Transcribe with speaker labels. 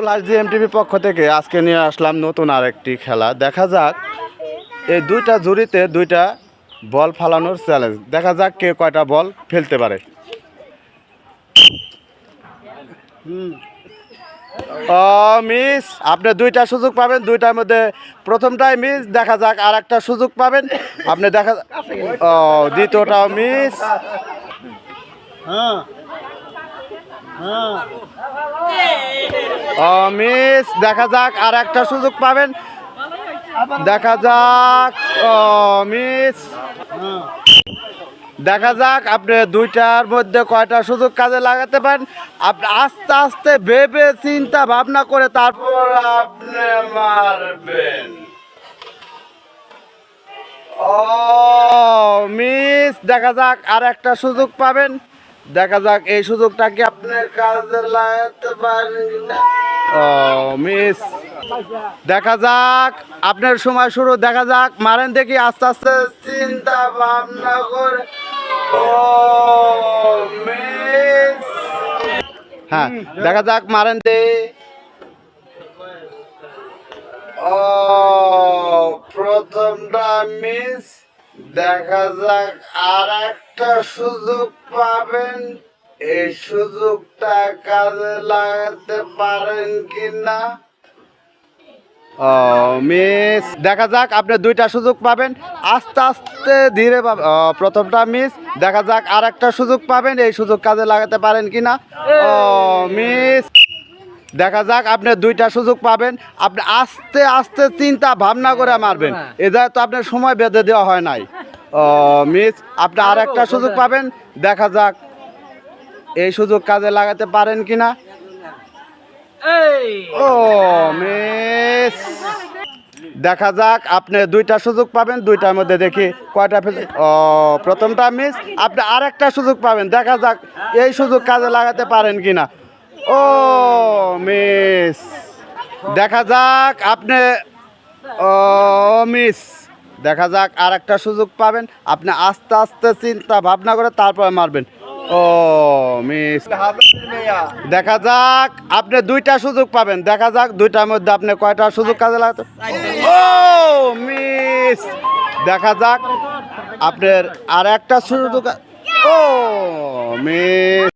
Speaker 1: Plus জি এমটিভির পক্ষ থেকে আজকে নিয়ে আসলাম নতুন আরেকটি খেলা। দেখা যাক, এই দুইটা জুড়িতে দুইটা বল ফালানোর চ্যালেঞ্জ দেখা যাক কে কয়টা বল ফেলতে পারে। মিস আপনি দুইটা সুযোগ পাবেন, দুইটার মধ্যে প্রথমটাই মিস দেখা যাক আর একটা সুযোগ পাবেন। আপনি দেখা, ও, দ্বিতীয়টাও মিস
Speaker 2: হ্যাঁ।
Speaker 1: মিস, দেখা যাক আর একটা সুযোগ পাবেন। দেখা যাক। মিস।
Speaker 2: হ্যাঁ
Speaker 1: দেখা যাক আপনি দুইটার মধ্যে কয়টা সুযোগ কাজে লাগাতে পারেন। আপনি আস্তে আস্তে ভেবে চিন্তা ভাবনা করে তারপর আপনি মারবেন। ও, মিস, দেখা যাক আর একটা সুযোগ পাবেন। দেখা যাক, এই সুযোগটা কি আপনার কাজে লাগাতে পারেন ও, মিস। দেখা যাক, আপনার সময় শুরু, দেখা যাক। মারেন দেখি, আস্তে আস্তে চিন্তা ভাবনা করে। ও, মিস। হ্যাঁ দেখা যাক, মারেন দে। ও, প্রথমটা মিস। দেখা যাক আর একটা সুযোগ পাবেন। এই সুযোগটা কাজে লাগাতে পারেন কিনা? ও মিস দেখা যাক আপনি দুইটা সুযোগ পাবেন। আস্তে আস্তে ধীরে প্রথমটা মিস দেখা যাক আর একটা সুযোগ পাবেন। এই সুযোগ কাজে লাগাতে পারেন কিনা? ও মিস দেখা যাক আপনি দুইটা সুযোগ পাবেন। আপনি আস্তে আস্তে চিন্তা ভাবনা করে মারবেন। এটা তো আপনার সময় বেঁধে দেওয়া হয় নাই। মিস আপনি আর একটা সুযোগ পাবেন। দেখা যাক এই সুযোগ কাজে লাগাতে পারেন কি না ও মিস দেখা যাক আপনি দুইটা সুযোগ পাবেন দুইটার মধ্যে দেখি কয়টা ফেল ও প্রথমটা মিস আপনি আর একটা সুযোগ পাবেন দেখা যাক এই সুযোগ কাজে লাগাতে পারেন কি না ও মিস দেখা যাক আপনি ও মিস দেখা যাক আর একটা সুযোগ পাবেন। আপনি আস্তে আস্তে চিন্তা ভাবনা করে তারপরে মারবেন। ও, মিস। দেখা যাক আপনি দুইটা সুযোগ পাবেন। দেখা যাক দুইটার মধ্যে আপনি কয়টা সুযোগ কাজে লাগাতে ও, মিস। দেখা যাক আপনার আর একটা সুযোগ ও, মিস।